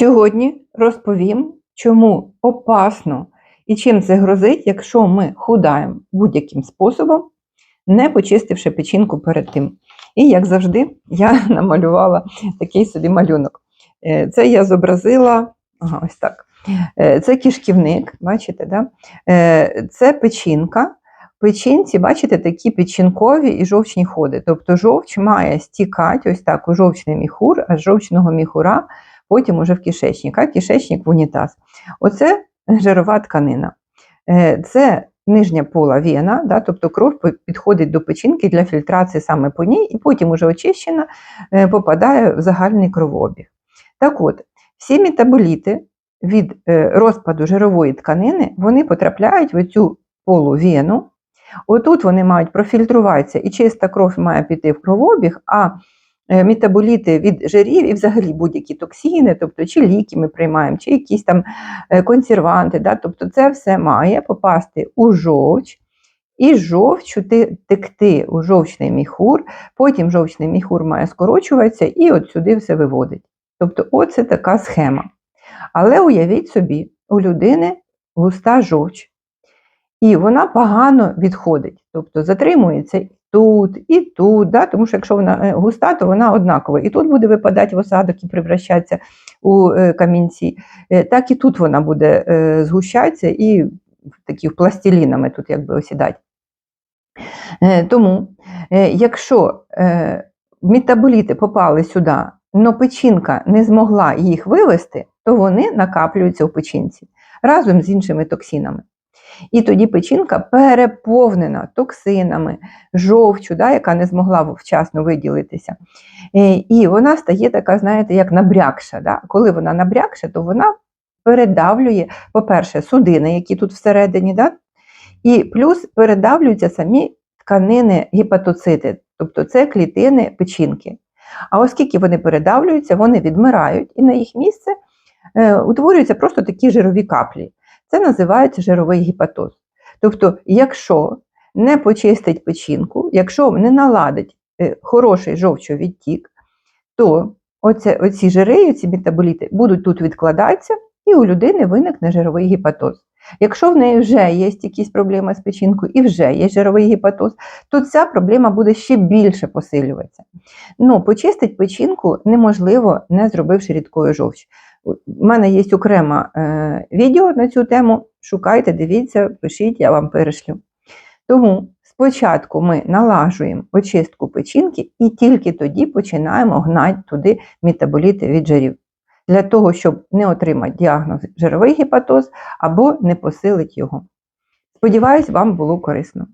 Сьогодні розповім, чому опасно і чим це грозить, якщо ми худаємо будь-яким способом, не почистивши печінку перед тим. І, як завжди, я намалювала такий собі малюнок. Е, Це я зобразила ага, ось так. Е, Це кишківник, бачите, да? Е, це печінка. Печінці, бачите, такі печінкові і жовчні ходи. Тобто жовч має стікати ось так у жовчний міхур, а з жовчного міхура потім уже в кишечник, а кишечник в унітаз. Оце жирова тканина. Е, Це нижня пола вена, да, тобто кров підходить до печінки для фільтрації саме по ній, і потім уже очищена е, попадає в загальний кровообіг. Так от, всі метаболіти від е, розпаду жирової тканини вони потрапляють в цю полу вену. Отут вони мають профільтруватися, і чиста кров має піти в кровообіг, а метаболіти від жирів і взагалі будь-які токсини, тобто чи ліки ми приймаємо, чи якісь там е, консерванти, да, тобто це все має попасти у жовч, і з жовчу текти у жовчний міхур, потім жовчний міхур має скорочуватися і от сюди все виводить. Тобто, оце така схема. Але уявіть собі, у людини густа жовч, і вона погано відходить, тобто затримується тут, і тут, да? тому що якщо вона е, густа, то вона однакова. І тут буде випадати в осадок і превращатися у е, камінці, Е, так і тут вона буде згущатися і такі пластилінами тут якби осідати. Тому, якщо метаболіти попали сюди, але печінка не змогла їх вивести, то вони накаплюються у печінці разом з іншими токсинами. І тоді печінка переповнена токсинами, жовчу, да, яка не змогла вчасно виділитися. Е, І вона стає така, знаєте, як набрякша. Да? Коли вона набрякша, то вона передавлює, по-перше, судини, які тут всередині, да? і плюс передавлюються самі тканини гепатоцити, тобто це клітини печінки. А оскільки вони передавлюються, вони відмирають, і на їх місце е, утворюються просто такі жирові каплі. Це називається жировий гепатоз. Тобто, якщо не почистить печінку, якщо не наладить е, хороший жовчовідтік, то оце, оці жири, ці метаболіти будуть тут відкладатися, і у людини виникне жировий гепатоз. Якщо в неї вже є якісь проблеми з печінкою і вже є жировий гепатоз, то ця проблема буде ще більше посилюватися. Ну, почистити печінку неможливо, не зробивши рідкою жовч. У мене є окреме відео на цю тему. Шукайте, дивіться, пишіть, я вам перешлю. Тому спочатку ми налажуємо очистку печінки і тільки тоді починаємо гнати туди метаболіти від жирів. Для того, щоб не отримати діагноз жировий гепатоз або не посилити його. Сподіваюсь, вам було корисно.